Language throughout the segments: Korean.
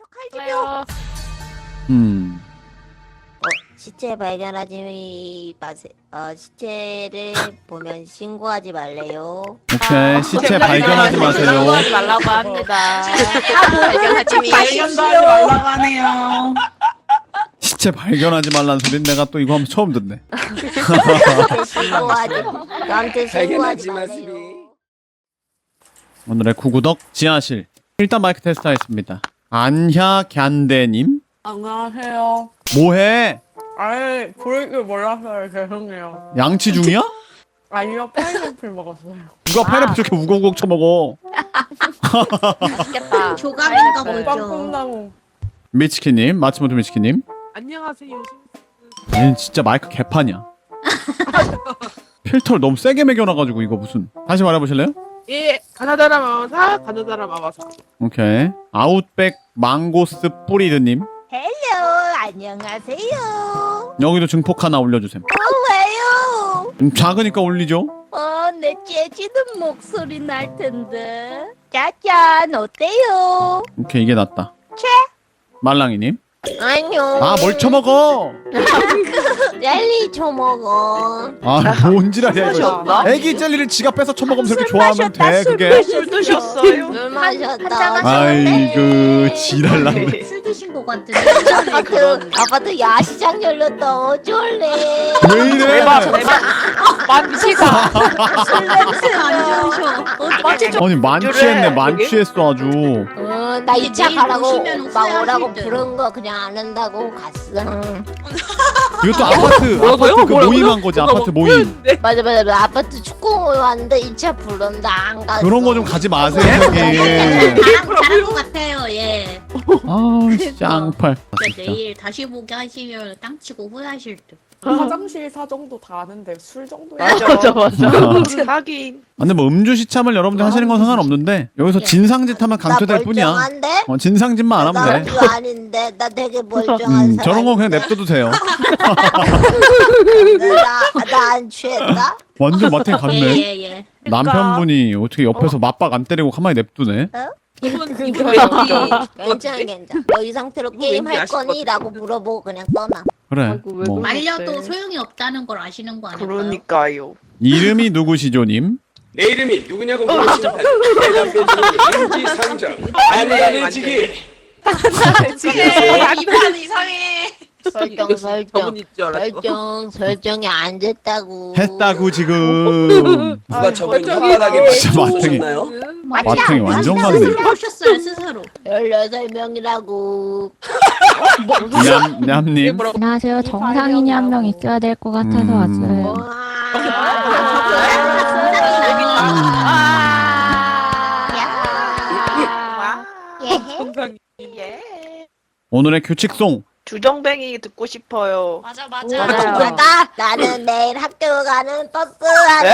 축하해주며. 음. 시체 발견하지 마세요. 어, 시체를 보면 신고하지 말래요. 오케이. 시체 발견하지 마세요. 하지 말라고 합니다. 발견하지 발견도 하지 말라고 하네요. 시체 발견하지 말라는 소린 내가 또 이거 하면 처음 듣네. 신고하지. 나한테 신고하지 발견하지. 마시리. 오늘의 구구덕 지하실. 일단 마이크 테스트 하겠습니다. 안야 갸대님 안녕하세요. 뭐해? 아예 부를 줄 몰라서요. 죄송해요. 양치 중이야? 아니요, 파인애플 먹었어요. 누가 파인애플 저렇게 우걱우걱 쳐먹어? 맛있겠다. 조각인가 네. 보죠. 빵꿈나무. 미치키님, 마츠모토 미치키님. 안녕하세요. 얘는 진짜 마이크 개판이야. 필터를 너무 세게 매겨놔가지고 이거 무슨 다시 말해보실래요? 예, 가나다라 마마사, 가나다라 마마사. 오케이 아웃백 망고스 뿌리드님 헬로 안녕하세요. 여기도 증폭 하나 올려주세요 왜요? 음, 작으니까 올리죠 어, 내 재지는 목소리 날 텐데. 짜잔, 어때요? 오케이 이게 낫다 말랑이님 아니요. 아뭘 쳐먹어 젤리 처먹어. 아 뭔 지랄이야 이거 없나? 애기 젤리를 지가 뺏어 쳐먹으면 저렇게 좋아하면 돼 그게 술 드셨어요? 물 마셨다. 아이고 지랄나네 술 드신 것 같은데. 아파트, 아파트 야시장 열렸다. 어쩔래. 왜 이래 대박 대박. 만취가. 술 냄새 안 좋으셔. 만취 좀. 아니 만취했네 만취했어 아주 어, 나 2차 내일 가라고 막 오라고 듯. 부른 거 그냥 안 한다고 갔어. 이것도 아파트 뭐라고요? 아파트 그 뭐라고요? 모임한 거지 아파트 모임 네. 맞아 맞아 맞아. 아파트 축구 왔는데 2차 부른다 안 갔어. 그런 거 좀 가지 마세요 형님 잘한 잘한 것 같아요. 예. 아 쌍팔 내일 다시 보기 하시면 땅 치고 후회하실 듯. 화장실 사정도 다 아는데 술 정도야. 맞아 맞아. 하긴. 아, 근데 뭐 음주 시참을 여러분들 하시는 건 상관없는데 여기서 예. 진상짓 하면 강퇴될 뿐이야. 멀쩡한데? 어, 진상짓만 안 나 하면 돼. 음주 아닌데 나 되게 멀쩡한 음, 사람. 저런 거 그냥 냅둬도 돼요. 나안 취했다. 완전 마탱 갔네. 예예 예. 남편분이 어떻게 옆에서 맞박 안 때리고 가만히 냅두네. 이분 이분 괜찮아 괜찮아. 너이 상태로 게임 할 왠지 아실 거니? 라고 물어보고 그냥 떠나. 그래. 아이고, 왜 뭐 그래? 말려도 소용이 없다는 걸 아시는 거 아닐까요? 그러니까요. 이름이 누구시죠 님? 내 이름이 누구냐고 물으시면 변호인지 상장 안내지기 이분 이상해. 설정 설정 저분일 줄 알았어. 설정 설정이 안 됐다고. 했다고 지금. 누가 저번에 혓바닥에 진짜 마탱이. 완전 갔네. 하셨어요 스스로. 16명이라고. 냠 냠님. 안녕하세요. 정상인이 한 명 있어야 될 것 같아서 음. 왔어요. 정상이. 예. 오늘의 규칙송. 주정뱅이 듣고 싶어요. 맞아 맞아. 맞아. 맞다. 나는 매일 학교 가는 버스 네?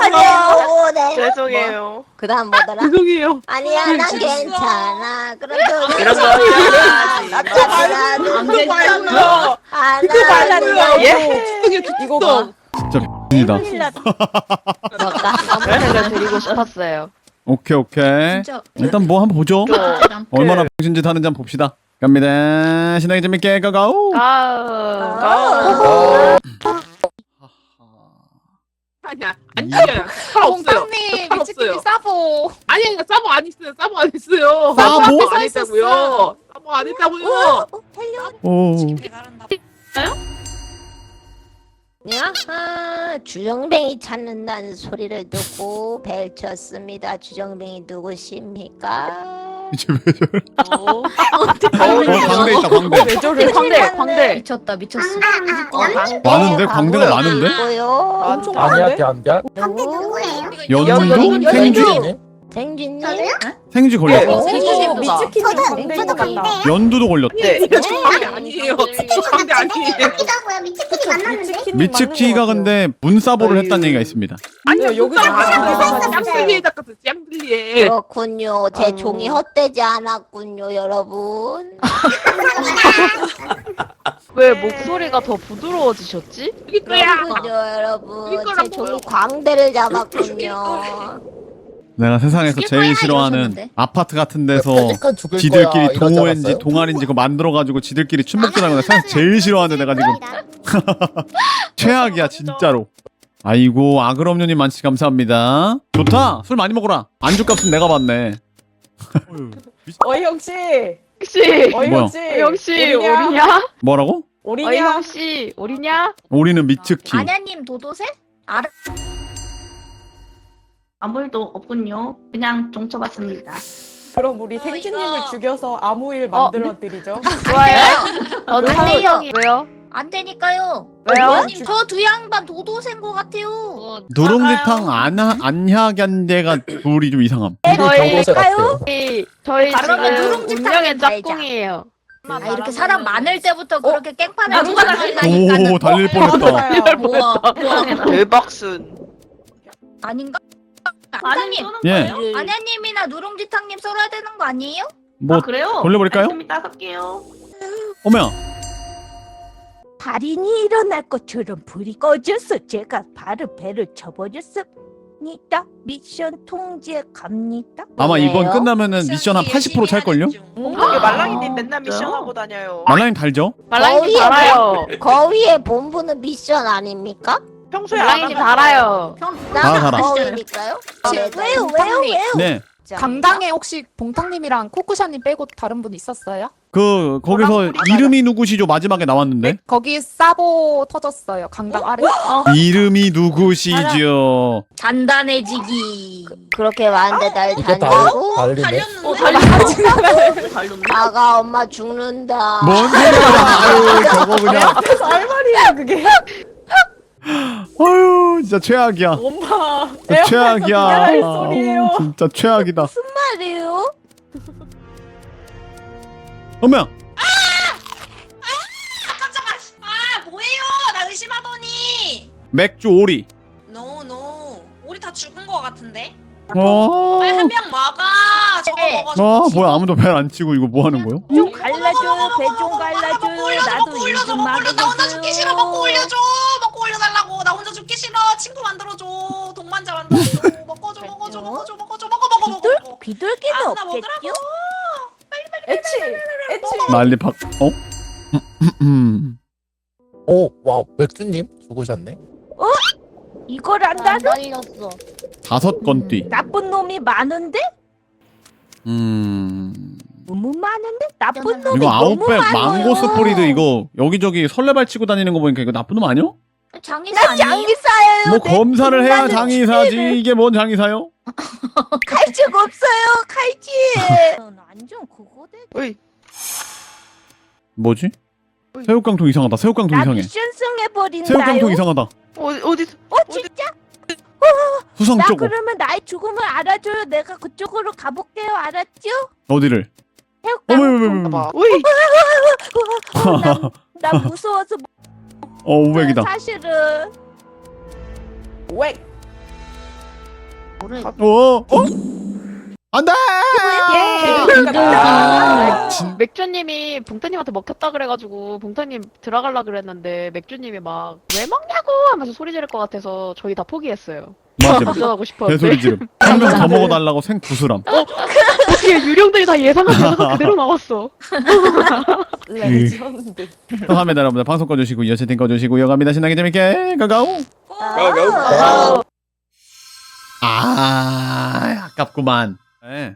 안에 네. 죄송해요. 그다음 뭐더라? 죄송해요. 아니야 난 괜찮아. 그래도 이런 거 해야지. 나는 그거 말고요. 안 그거 말고요. 하는데 예? 이거 봐. 진짜 X이다. 그래서 드리고 싶었어요. 오케이 오케이. 진짜 일단 뭐 한번 보죠. 좀. 얼마나 병신짓 하는지 한번 봅시다. 갑니다. 신나게 재밌게 가고. 아. 아니야. 아니야. 다 없어요. 님다 없어요. 싸보. 아니 아니 사보 안 했어요. 사보 안 했어요. 사보? 사보 안 했다고요. 사보 안 했다고요. 오. 야하 주정뱅이 찾는다는 소리를 듣고 벨 쳤습니다. 주정뱅이 누구십니까? 이제 왜 저래? 어. 어 광대 있다 광대. 왜 저래? 광대 광대. 미쳤다 미쳤어. 어, 광대, 많은데? 광대가 많은데? 아니야? 대한가? 연두? 연두? 생쥐? 생쥐님? 생쥐 걸렸어. 오, 미치킨 저도- 광대 저도 같다. 연두도 걸렸대. 네. 광대 아니에요. 광대 아니에요. 미츠키가 근데 문사보를 했다는 얘기가 있습니다. 아니요 여기서 맞아요. 짱들리에다 같은 짱들리에. 그렇군요. 제 어. 종이 헛되지 않았군요, 여러분. 왜 목소리가 더 부드러워지셨지? 그렇군요, 여러분. 제 종이? 광대를 잡았군요. 내가 세상에서 죽일 제일 거야, 싫어하는 이러셨는데. 아파트 같은 데서 지들끼리 동호회인지? 동아리인지 그거 만들어가지고 지들끼리 춤먹더라고 내가 세상 제일 싫어하는데 내가 지금 최악이야 진짜로 아이고 아그럼요님 만치 감사합니다 좋다 술 많이 먹어라 안주값은 내가 받네 어이형 씨. 혹시 어이형 뭐야? 씨. 어영 씨? 오리냐? 뭐라고? 오리냐? 어영 씨 오리냐? 우리는 미츠키 아냐님 도도새? 알아. 아무 일도 없군요. 그냥 종쳐봤습니다. 그럼 우리 어, 생지님을 이거. 죽여서 아무 일 어, 만들어 드리죠. 좋아요. 어, 안 돼요. 타이형이 왜요? 안 되니까요. 왜요? 저두 양반 도도새인 것 같아요. 누룽지탕 안하, 안하견대가 둘이 좀 이상함 저희 경고세 같아요. 저희 저희 그러면 지금 누룽지 운명의 짝꿍이에요. 아 이렇게 사람 많을 때부터 그렇게 깽판을 아, 누가 치고 오 달릴 뻔했다 맞아요. 우와. 대박순. 아닌가? 아니, 아냐님, 예. 아냐님이나 누룽지탕님 썰어야 되는 거 아니에요? 뭐 아, 그래요? 돌려버릴까요? 알겠습니다. 할게요. 어머야 달인이 일어날 것처럼 불이 꺼져서 제가 바로 배를 쳐버렸습니다. 미션 통제 갑니다. 아마 이번? 끝나면은 미션 한 80% 찰걸요? 말랑이님 맨날 미션 하고 다녀요. 말라님 달죠? 거위에 달아요. 거위의 본부는 미션 아닙니까? 평소에 말랑이님 달아요. 달아, 달아. 거위니까요? 네, 왜요, 왜요, 왜요? 네 강당에 혹시 봉탕님이랑 코쿠샤님 빼고 다른 분 있었어요? 그 거기서 이름이 누구시죠 마지막에 나왔는데 거기 사보 터졌어요. 강당 아래. 이름이 누구시죠 단단해지기. 그렇게 많은데 날 이거 다 단다고? 달리네. 어. 아가 엄마 죽는다. 뭔 소리야 아유 저거 그냥 그래서 할 말이에요 그게. 아유 진짜 최악이야 엄마. 진짜 최악이야 할 소리예요. 아, 진짜 최악이다 말이에요? 깜짝아. 아 뭐예요? 나 의심하더니. 맥주 오리 노 노. 우리 다 죽은 거 같은데? 어... 빨리 한 명 막아. 저거 네. 아 뭐야 아무도 벨 안 치고 이거 뭐 하는 거요? 좀 갈라줘요, 배좀 갈라줘요. 나도 일좀 막아줘요. 먹고 올려줘. 먹고 올려달라고. 나 혼자 죽기 싫어. 친구 만들어줘. 동반자 만들어줘. 먹어줘, 먹어줘, 먹어줘, 먹어줘, 먹어, 먹어, 먹어, 비둘? 먹어. 비둘기는 아, 나 없겠죠? 먹으라고. 애치. 애치. 난리 박 어? 음. 오, 어, 와, 맥주님 죽으셨네. 이걸 안 안다는 달렸어. 다섯 건뒤 나쁜 놈이 많은데? 음... 너무 많은데? 나쁜 놈이 이거 너무 아웃백 많아요. 망고 스프리드 이거 여기저기 설레발 치고 다니는 거 보니까 이거 나쁜 놈 아니야? 장의사 나 아니에요? 장기사예요. 뭐 내 검사를 해야 장의사지 이게 뭔 장의사요? 칼집 없어요, 칼집. 완전 그거 돼. 뭐지? 새우깡통 이상하다 새우깡통 나 이상해 미션 승 해버린다요. 새우깡통 이상하다 어디 어디 어, 진짜? 수상 나 쪼고 그러면 나의 죽음을 알아줘요. 내가 그쪽으로 가볼게요. 알았죠? 어디를? 새우깡. 어머 어머 어머 오이 어, 나, 나 무서워서 어 500이다 사실은 왜? 어? 어? 안돼! 아, 맥주님이 봉타님한테 먹혔다 그래가지고 봉타님 들어갈라 그랬는데 맥주님이 막 왜 먹냐고! 하면서 소리 지를 것 같아서 저희 다 포기했어요. 맞아. 도전하고 싶었는데 개소리 지름. 한 명 더 먹어달라고 생 구슬함. 어떻게 유령들이 다 예상한 대사가 그대로 나왔어. 레전드. 감사합니다 여러분들. 방송 꺼주시고 채팅 꺼주시고 이어갑니다. 신나게 재밌게. 가가오. 가고. 아 아깝구만 네.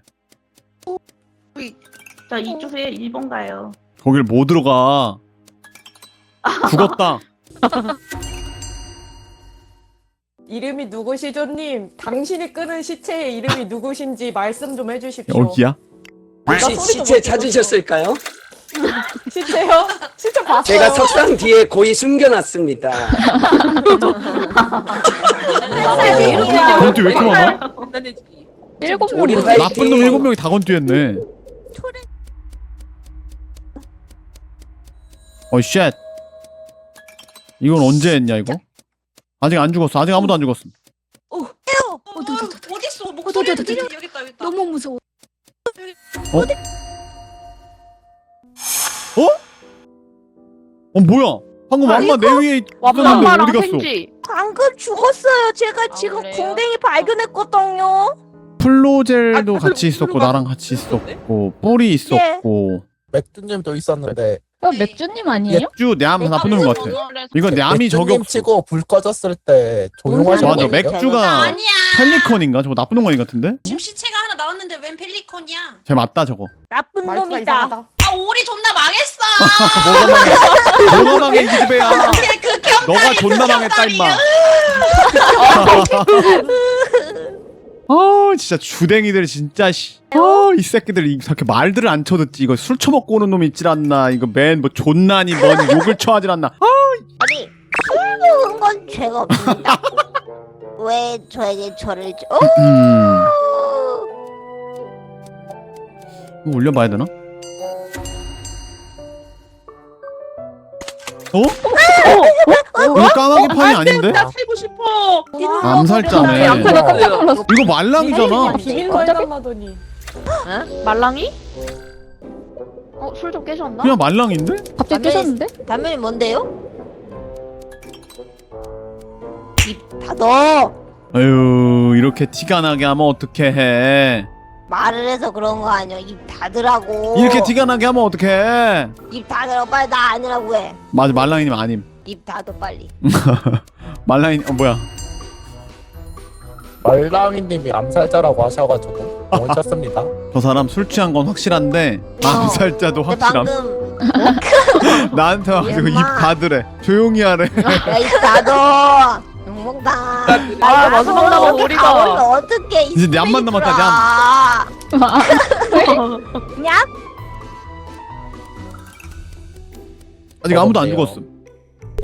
저 이쪽에 1번 가요. 거길 못 들어가 죽었다 이름이 누구시죠님? 당신이 끄는 시체의 이름이 누구신지 말씀 좀 해주십시오. 여기야? 혹시 시체 못 찾으셨을까요? 시체요? 시체 봤어요. 제가 석상 뒤에 고이 숨겨놨습니다. 왜 이렇게 많아? 일곱 우리 명. 화이팅. 나쁜 놈 일곱 명이 다 건띠했네 어이 쉣 이건 언제 했냐 이거? 아직 안 죽었어 아직 아무도 안 죽었어 어딨어? 목소리 들리 여기 있다 여기 있다. 너무 무서워. 어 뭐야 방금 왕마 내 위에 있었는데 왑마랑 어디 갔어? 생쥐. 방금 죽었어요. 제가 지금 그래요? 궁뎅이 발견했거든요. 플로젤도 아, 같이 있었고 플로가 나랑 같이? 있었고 뿔이 있었고 맥주님도 있었는데 어, 맥주님 아니에요? 맥주 냠 나쁜 놈인 것 같아. 이거 냠이 맥주님 저격 치고 불 꺼졌을 때 조용하신 맞아? 맥주가 아니야. 펠리컨인가 저거 나쁜 놈이 같은데? 지금 시체가 하나 나왔는데 웬 펠리콘이야? 쟤 맞다 저거. 나쁜 말투가 놈이다. 이상하다. 아 오리 존나 망했어. 뭐가 망해? 뭐가 망해 이. 걔 극혐. 너가 존나 망했다 임마. 아 진짜 주댕이들 진짜 씨. 아이 새끼들 이렇게 말들을 안 쳐듣지 이거 술 처먹고 오는 놈 있질 않나 이거 맨 뭐 존나니 뭔 욕을 쳐하질 않나 아 아니 술 먹은 건 죄가 없습니다. 왜 저에게 저를 줘? 어? 음. 이거 올려봐야 되나? 어? 이거 까마귀 판이 아닌데? 나 살고 싶어. 암살자네 아, 깜짝 놀랐어. 이거 말랑이잖아 비밀로 해달라더니. 말랑이? 어, 술 좀 깨셨나? 그냥 말랑인데? 갑자기 깨졌는데? 단면이 뭔데요? 입 닫어. 아유 이렇게 티가 나게 하면 어떡해 해 말을 해서 그런 거 아니야. 입 닫으라고. 이렇게 티가 나게 하면 어떡해 입 닫으라고 빨리 나 아니라고 해. 맞아 말랑이님 아님 입 닫어 빨리. 말랑이 어 뭐야 말랑이님이 암살자라고 하셔가지고 원쳤습니다. 저 사람 술 취한 건 확실한데 어. 암살자도 근데 확실함 방금 나한테 와가지고 입 엄마. 닫으래 조용히 하래 야입 닫어. 욕먹다. 아, 마지막 남은 우리가. 어떻게 이제 냠만 남았다, 냠? 아직 아무도 안? 죽었음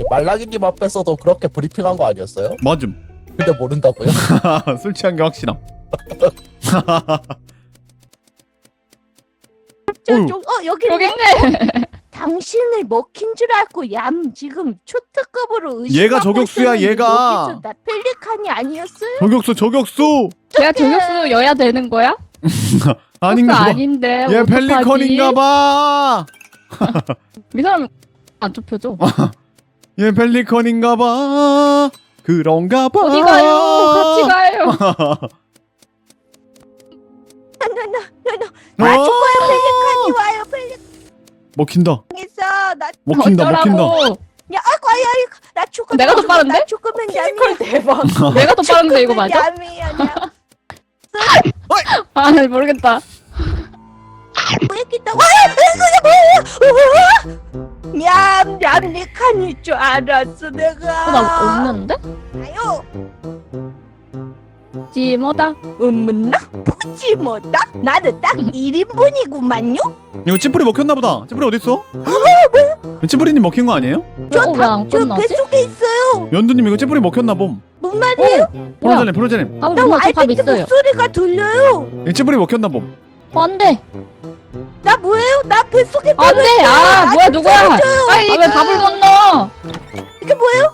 말랑이님 앞에서도 그렇게 브리핑한 거 아니었어요? 맞음 근데 모른다고요? 술 취한 게 확실함 어휴. 저쪽 어 여기 여기 있네. 당신을 먹힌 줄 알고 얌 지금 초특급으로 의심. 얘가 저격수야, 얘가. 나 펠리칸이 아니었어요? 저격수 저격수 제가 저격수 여야 되는 거야? 아닌가 봐. 아닌데. 얘 어떡하지? 펠리컨인가 봐. 이 사람 안 좁혀줘. 얘 펠리컨인가 봐. 그런가 봐. 어디 가요? 같이 가요. 어? 아 죽어요 펠리칸이 와요 펠리칸 먹힌다. 있어 나. 먹힌다. 먹힌다. 어쩌라고. 야 아이고 아이고 나 죽으면 내가 더 빠른데? 나 죽으면. 피지컬 대박. 내가 더 빠른데 이거 맞아? 얌. 아 모르겠다. 왜기다 와얌 얌리칸일 줄 알았어 내가. 어, 나 없는데? 아유 지모다. 음문나 보지 뭐다 나는 딱 1인분이구만요 이거 찌뿌리 먹혔나 보다. 찌뿌리 어디 있어? 찌뿌리님 먹힌 거 아니에요? 어, 왜안 저 끝나지? 뱃속에 있어요 연두님 이거 찌뿌리 먹혔나 봄. 뭔 말이에요? 프로제님. 아, 나 뭐야, 알배기. 목소리가 들려요 찌뿌리 먹혔나 봄. 어, 안 돼. 나 뭐예요? 나 뱃속에 안 돼. 아, 뭐야, 누구야? 아, 왜 밥을 못 넣어? 이게 뭐예요?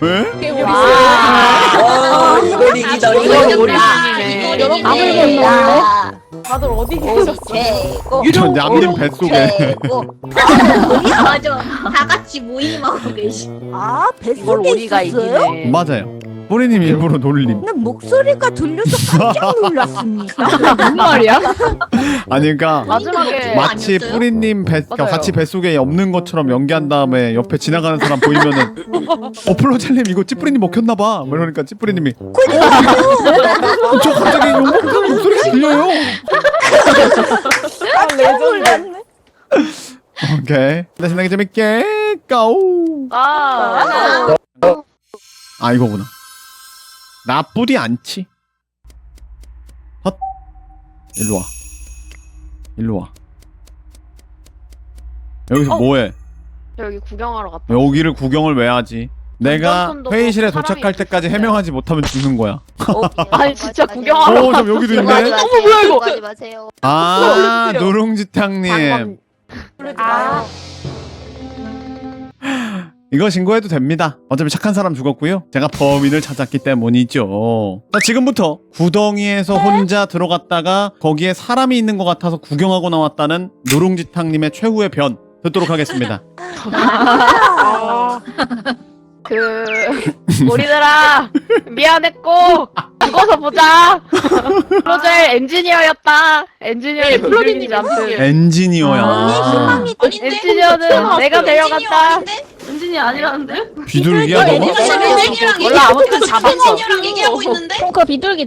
왜? 와 이걸 이기다 이거 이걸 우리. 밥을 못 넣는데? 다들 어디 계셨어? 최고. 저 냠님 뱃속에. 맞아. 다 같이 모임하고 계시. 아 뱃속에 있었어요? 맞아요. 뿌리님 일부러 놀림. 난 목소리가 들려서 깜짝 놀랐습니다 무슨 말이야? 아니 그러니까 마지막에 마치 아니었어요? 뿌리님 뱃 그러니까 맞아요. 같이 뱃속에 없는 것처럼 연기한 다음에 옆에 지나가는 사람 보이면은 어 플로젤님 이거 찌뿌리님 먹혔나 봐. 뭐 이러니까 찌뿌리님이 어, 저 갑자기 욕먹는 목소리가 들려요. 깜짝 놀랐네 오케이. 나 신나게 재밌게 까오. 아, 아 이거구나. 나쁘지 않지. 헛. 일로 와. 일로 와. 여기서 어? 뭐해? 저 여기 구경하러 갔다. 여기를 구경을 왜 하지? 내가 전전선도 회의실에 사람이 도착할 때까지 있어요. 해명하지 못하면 죽는 거야. 아니 진짜 구경하러. 오, 좀 여기도 있네. 어머 뭐야 이거? 하지 마세요. 아, 누룽지탕님. 아 이거 신고해도 됩니다. 어차피 착한 사람 죽었고요. 제가 범인을 찾았기 때문이죠. 자, 지금부터 구덩이에서 혼자 들어갔다가 거기에 사람이 있는 것 같아서 구경하고 나왔다는 누룽지탕님의 최후의 변 듣도록 하겠습니다. 아, 그 우리들아 미안했고 죽어서 보자. 프로젤 엔지니어였다. 엔지니어의 플로리님 아무튼 엔지니어야. 아닌데? 엔지니어는 내가 데려갔다. 엔지니어 아니라는데? 비둘기야 너가? 몰라, 얘기하고 아무튼 있는데 잡았어. 엔지니어랑 얘기하고 있는데? 콩커 비둘기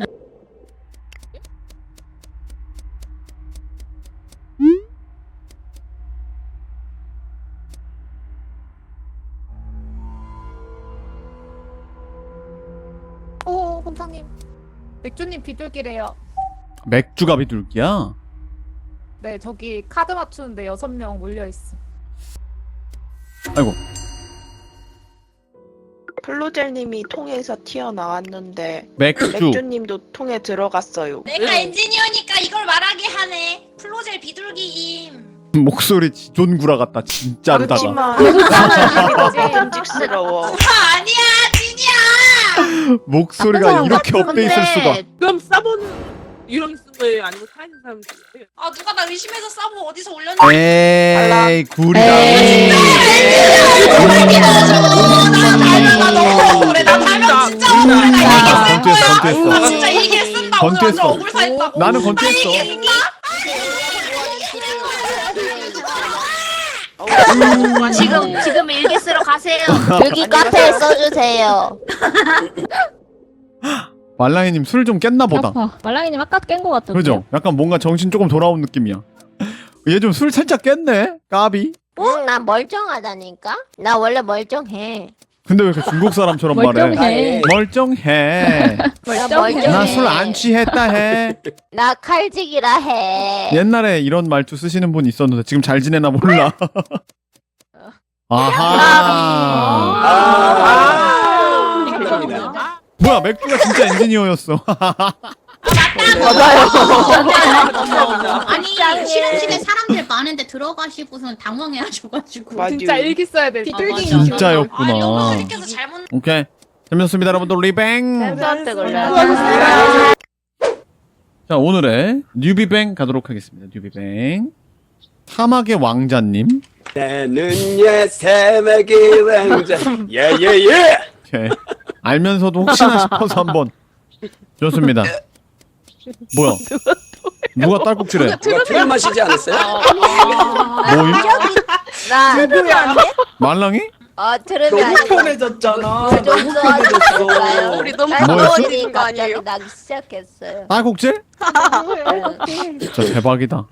맥주님 비둘기래요. 맥주가 비둘기야? 네, 저기 카드 맞추는데 여섯 명 몰려 있어. 아이고. 플로젤님이 통에서 튀어나왔는데 맥주. 맥주님도 통에 들어갔어요. 내가 엔지니어니까 이걸 말하게 하네. 플로젤 비둘기임. 목소리 지존구라 같다 진짜로다가. 그렇지만 플로젤님이 더 끔찍스러워. 아, 아니야. 목소리가 이렇게 업돼 있을 수가. 그럼 싸보는 유령 쓴 거예요? 아니면 살아있는 사람 쓴 거예요? 아, 누가 나 의심해서 싸고 어디서 올렸는데? 에이 구리다. 그래, 나 달면 진짜. 나 건투했어 나 건투했어. 이게 쓴다. 오늘 건투했어. 완전 억울 사했다고. 나는 건투했어. 지금 지금 일기 쓰러 가세요. 여기 카페에 써주세요. 말랑이님 술 좀 깼나 보다. 아파. 말랑이님 아까 깬 거 같던데. 그죠? 약간 뭔가 정신 조금 돌아온 느낌이야. 얘 좀 술 살짝 깼네. 까비. 응, 난 멀쩡하다니까. 나 원래 멀쩡해. 근데 왜 이렇게 중국 사람처럼 말해? 멀쩡해. 멀쩡해. 나 멀쩡해. 나 술 안 취했다 해. 나 칼직이라 해. 옛날에 이런 말투 쓰시는 분 있었는데 지금 잘 지내나 몰라. 아하. 아, 죄송합니다. 뭐야 맥주가 진짜 엔지니어였어. 아니 실험실에 사람들 많은데 들어가시고선 당황해하셔가지고. 맞아요. 진짜 일기 써야 돼. 비둘기 아, 진짜였구나. 잘못 오케이. 재밌었습니다 여러분들 리뱅. 걸려. 자 오늘의 뉴비뱅 가도록 하겠습니다. 뉴비뱅. 사막의 왕자님. 나는 예 사막의 왕자 예예예 오케이. 알면서도 혹시나 싶어서 한번 좋습니다. 뭐야? 누가 딸꾹질해? 누가 술 마시지 않았어요? 뭐 이- 나 말랑이? 어, 들으면 너무 안 돼. 편해졌잖아 좀 도와주실까요? 우리 너무 뭐였어? 갑자기 나기 시작했어요. 딸꾹질? 응. 진짜 대박이다.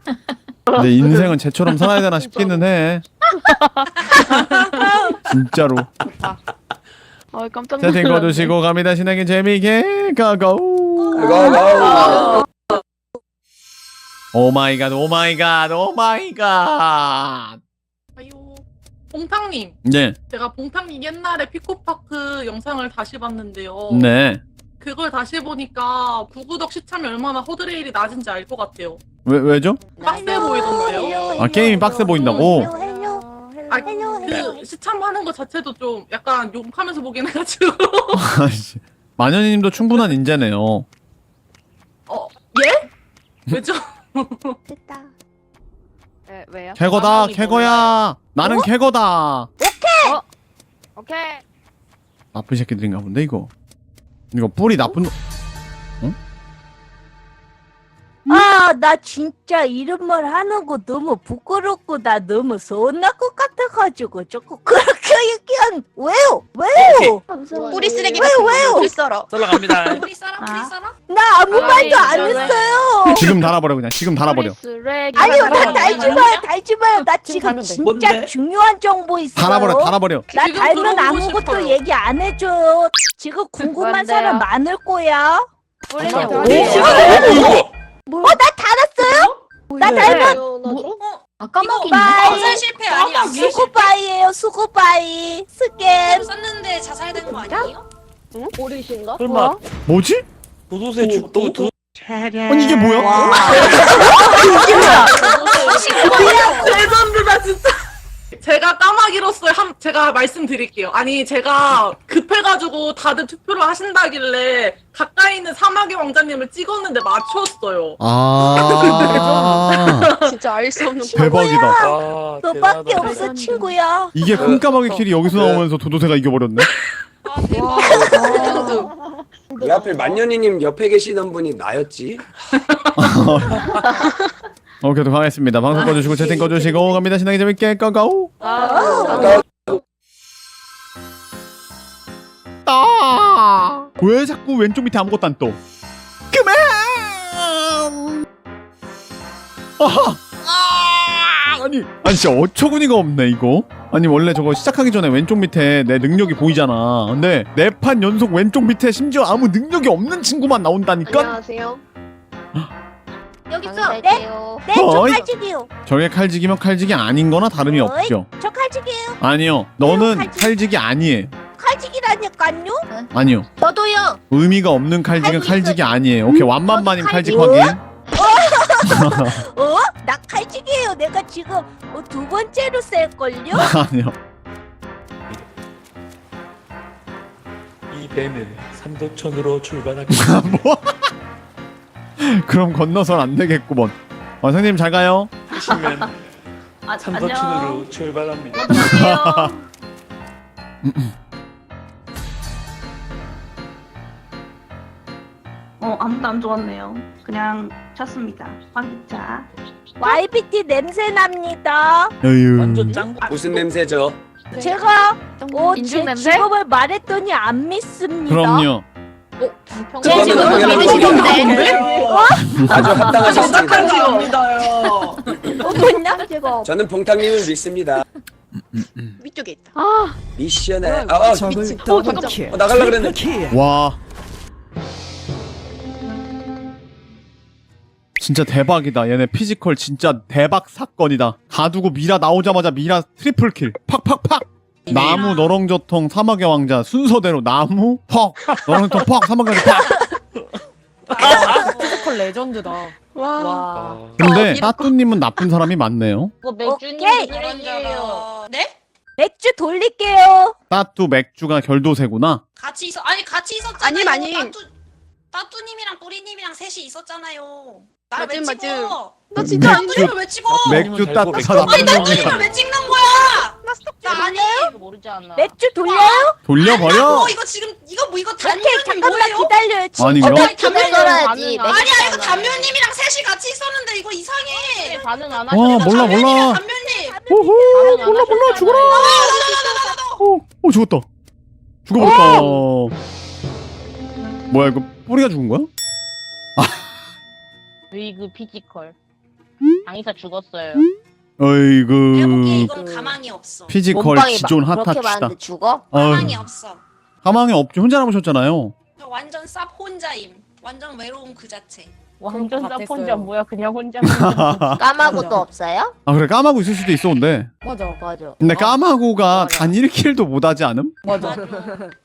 내 인생은 쟤처럼 살아야 되나 싶기는 해. 진짜로. 아 깜짝 채팅 놀랐네. 꺼주시고 갑니다. 신나게 재미있게 가고. 고고 오마이갓 오마이갓 오마이갓. 아유. 봉탕님, 네. 제가 봉탕님 옛날에 피코파크 영상을 다시 봤는데요. 네. 그걸 다시 보니까 구구덕 시참이 얼마나 허드레일이 낮은지 알 것 같아요. 왜 왜죠? 빡세 보이던데요? 아, 게임이 빡세 보인다고? 아, 그 시참하는 것 자체도 좀 약간 욕하면서 보긴 해가지고. 아이씨. 마녀님도 충분한 인재네요. 어, 예? 왜죠? 됐다. 네, 왜요? 캐거다 마녀이 캐거야. 나는 캐거다. 오케이. 나쁜 새끼들인가 본데 이거. 이거 뿌리 나쁜. 아, 나 진짜 이런 말 하는 거 너무 부끄럽고 나 너무 서운할 것 같아가지고 자꾸 그렇게 얘기한 왜요? 왜요? 뿌리 쓰레기 왜, 왜요? 뿌리 썰어. 썰어갑니다 뿌리 썰어, 뿌리 썰어. 나 아무 아이, 말도 안 저는- 했어요. 지금 달아버려 그냥. 지금 달아버려. 쓰레기. 아니요, 나 사람 달지. 마요, 달지 마요. 나 지금. 진짜 뭔데? 중요한 정보 있어요. 달아버려 달아버려. 나 지금 달면 들어보고 아무것도 싶어요. 얘기 안 해줘요. 지금 궁금한 뭔데요? 사람 많을 거야. 뿌리는 맞아. 어디 예요? 어, 나 달았어요? 나 달면 아 까마귀. 자살 실패 아니야? 수고바이예요, 수고바이. 스캠. 썼는데 자살된 거 아니에요? 설마 뭐지? 도도새 죽도 도 아니 이게 뭐야? 레전드다 진짜. 제가 까마귀로서 한 제가 말씀드릴게요. 아니 제가 급해가지고 다들 투표를 하신다길래 가까이 있는 사마귀 왕자님을 찍었는데 맞췄어요. 아. 진짜 알 수 없는 대박이다. 아, 너밖에 없어 친구야. 이게 깜깜하게 킬이 여기서 나오면서 도도새가 이겨버렸네. 왜 하필 만년이님 옆에 계시던 분이 나였지? 오케이, 또 가겠습니다. 방송 꺼주시고 채팅 꺼주시고 갑니다. 신나게 재밌게 꺼고. 아! 왜 자꾸 왼쪽 밑에 아무것도 안 떠? 그만! 아하! 아! 아니, 아니 진짜 어처구니가 없네 이거. 아니 원래 저거 시작하기 전에 왼쪽 밑에 내 능력이 보이잖아. 근데 네 판 연속 왼쪽 밑에 심지어 아무 능력이 없는 친구만 나온다니까? 안녕하세요. 여기 있어. 네, 할게요. 네, 저 어이. 칼직이요. 저게 칼직이면 칼직이 아닌 거나 다름이 어이. 없죠. 저 칼직이에요. 아니요. 너는 칼직. 칼직이 아니에요. 칼직이라니까요. 아니요. 저도요. 의미가 없는 칼직은 칼직이 칼직이 아니에요. 오케이 완만마님 칼직 칼직. 확인. 어? 나 칼직이에요. 내가 지금 어, 두 번째로 셀걸요? 아니요. 이 배는 삼도천으로 출발하겠습니다. 뭐? 그럼 건너선 안 되겠구먼. 원장님 잘 가요. 하시면 아, 삼도천으로 출발합니다. 어, 아무도 안 좋았네요. 그냥 쳤습니다. 환기차. YBT 냄새 납니다. 에휴. 짱 무슨 냄새죠? 제가 어, 인중 제 냄새? 직업을 말했더니 안 믿습니다. 그럼요. 제 지금 당연한 믿으시던데? 아주 합당하셨습니다. 착한 직업이다요. 어딨냐 제가? 저는 봉탕님을 믿습니다. 위쪽에 있다. 아, 미션에 아, 아 어, 잠깐. 어, 나갈라 그랬는데. 와. 진짜 대박이다. 얘네 피지컬 진짜 대박 사건이다. 가두고 미라 나오자마자 미라 트리플 킬. 팍팍팍. 나무 너렁저통 사막의 왕자 순서대로 나무 퍽 너렁저통 퍽 사막의 왕자 팍. 피지컬 레전드다. 와. 근데 따뚜님은 나쁜 사람이 많네요. 오케이. 네? 맥주 돌릴게요. 따뚜 맥주가 결도세구나. 같이 있어. 아니 같이 있었잖아요. 아님, 아님. 따뚜, 따뚜님이랑 뿌리님이랑 셋이 있었잖아요. 나를 왜 맞음, 찍어? 나 진짜 안 맥주 따뚜님을 왜 찍어? 맥주 잘 따뚜가 보겠다. 나쁜 아니 놈이야. 따뚜님을 왜 찍는 거야? 나 아니. 모르지 않아. 맥주 돌려요? 돌려버려. 어 이거 지금 이거 뭐 이거 오케이 단면이 잠깐만 뭐예요? 기다려요. 지금 아니요. 썰어야지. 반응 안 아니야 이거 단면님이랑 셋이 같이 있었는데 이거 이상해. 반응 안와 몰라 단면님이랑 몰라. 단면님. 오호 몰라 몰라 죽어라. 어, 어 죽었다. 죽어버렸다. 뭐야 이거 뿌리가 죽은 거야? 으이그 피지컬. 강의사 죽었어요. 내가 보기에 어이구 이건 가망이 없어. 피지컬 몸빵이 기존 그렇게. 많은데 죽어? 가망이 없어. 가망이 없지 혼자 남으셨잖아요. 저 완전 쌉 혼자임. 완전 외로움 그 자체. 완전 같았어요. 쌉 혼자 뭐야 그냥 혼자. 까마고도 없어요? 아 그래 까마고 있을 수도 있어 근데. 맞아. 맞아. 근데 까마고가 맞아. 단 1킬도 못하지 않음? 맞아. 형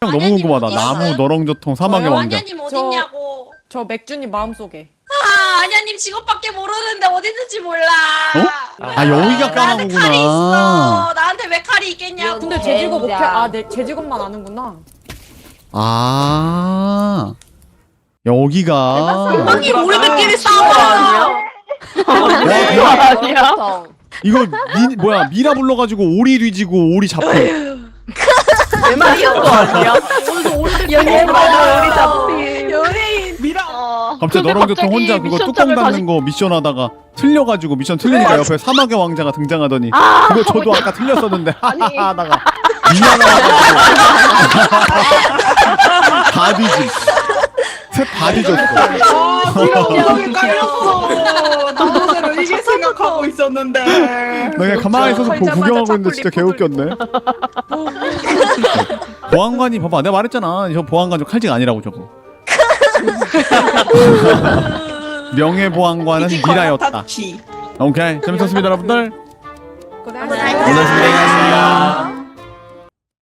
너무 궁금하다. 나무 너렁저통 사막의 왕자. 아냐님 어딨냐고. 저 맥주님 마음속에. 아 아냐님 직업밖에 모르는데 어디 있는지 몰라. 아 여기가 나한테 칼이. 있어. 나한테 왜 칼이 있겠냐고. 근데 제 직업. 어떻게 아, 내, 제 직업만 아는구나. 아 여기가 형이 우리들끼리 싸워. 와 대박. 아니야. 이거 미, 뭐야 미라 불러가지고 오리 뒤지고 오리 잡혀. 내 말이었어 아니야? 연예인 맞아 우리 잡히. 어. 갑자기 근데 너렁저통 갑자기 혼자 그거 뚜껑 닫는 거 미션 하다가 틀려가지고 미션 틀리니까 옆에 사막의 왕자가 등장하더니 그거 저도 아까 틀렸었는데 하하하 하다가 미안하다고. 다 뒤짐 셋다 뒤졌어. 아, 기억이 깔렸어. 나도대로 이게 생각하고 있었는데. 나 그냥 가만히 있어서 보, 구경하고 있는데 진짜 개웃겼네. 보안관이 봐봐 내가 말했잖아. 저 보안관 저 칼직 아니라고 저거 명예보안관은 미라였다. 오케이. 재밌었습니다 여러분들. 고생하셨습니다. 고맙습니다